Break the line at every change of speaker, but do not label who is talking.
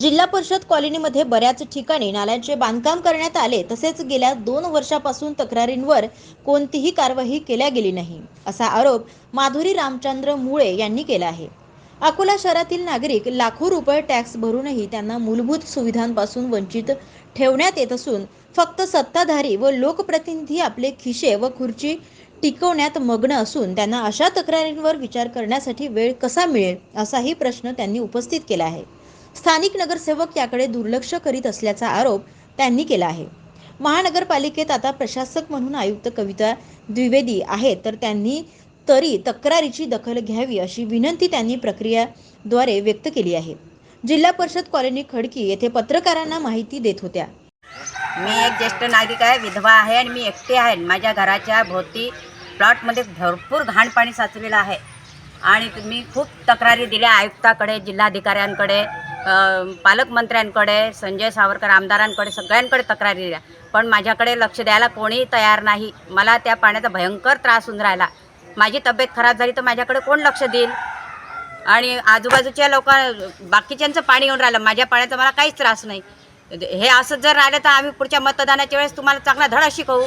जिल्हा परिषद कॉलनीमध्ये बऱ्याच ठिकाणी नाल्यांचे बांधकाम करण्यात आले तसेच गेल्या दोन वर्षापासून तक्रारींवर कोणतीही कारवाई केल्या गेली नाही असा आरोप माधुरी रामचंद्र मुळे यांनी केला आहे. अकोला शहरातील नागरिक लाखो रुपये टॅक्स भरूनही त्यांना मूलभूत सुविधांपासून वंचित ठेवण्यात येत असून फक्त सत्ताधारी व लोकप्रतिनिधी आपले खिशे व खुर्ची टिकवण्यात मग्न असून त्यांना अशा तक्रारींवर विचार करण्यासाठी वेळ कसा मिळेल असाही प्रश्न त्यांनी उपस्थित केला आहे. स्थानिक नगरसेवक याकडे दुर्लक्ष करीत असल्याचा आरोप त्यांनी केला आहे. महानगरपालिकेत आता प्रशासक म्हणून आयुक्त कविता द्विवेदी आहेत तर त्यांनी तरी तक्रारीची दखल घ्यावी अशी विनंती त्यांनी प्रक्रियाद्वारे व्यक्त केली आहे. जिल्हा परिषद कॉलनी खडकी येथे पत्रकारांना माहिती देत होत्या.
मी एक ज्येष्ठ नागरिक आहे विधवा आहे आणि मी एकटी आहे. माझ्या घराच्या भोवती प्लॉटमध्ये भरपूर घाण पाणी साचलेलं आहे. आणि मी खूप तक्रारी दिल्या आयुक्ताकडे जिल्हाधिकाऱ्यांकडे. पालकमंत्र्यांकडे संजय सावरकर आमदारांकडे सगळ्यांकडे तक्रारी दिल्या. पण माझ्याकडे लक्ष द्यायला कोणी तयार नाही. मला त्या पाण्याचा भयंकर त्रास होऊन राहिला. माझी तब्येत खराब झाली तर माझ्याकडे कोण लक्ष देईल? आणि आजूबाजूच्या लोक बाकीच्यांचं पाणी येऊन राहिलं. माझ्या पाण्याचा मला काहीच त्रास नाही. हे असंच जर राहिलं तर आम्ही पुढच्या मतदानाच्या वेळेस तुम्हाला चांगला धडा शिकवू.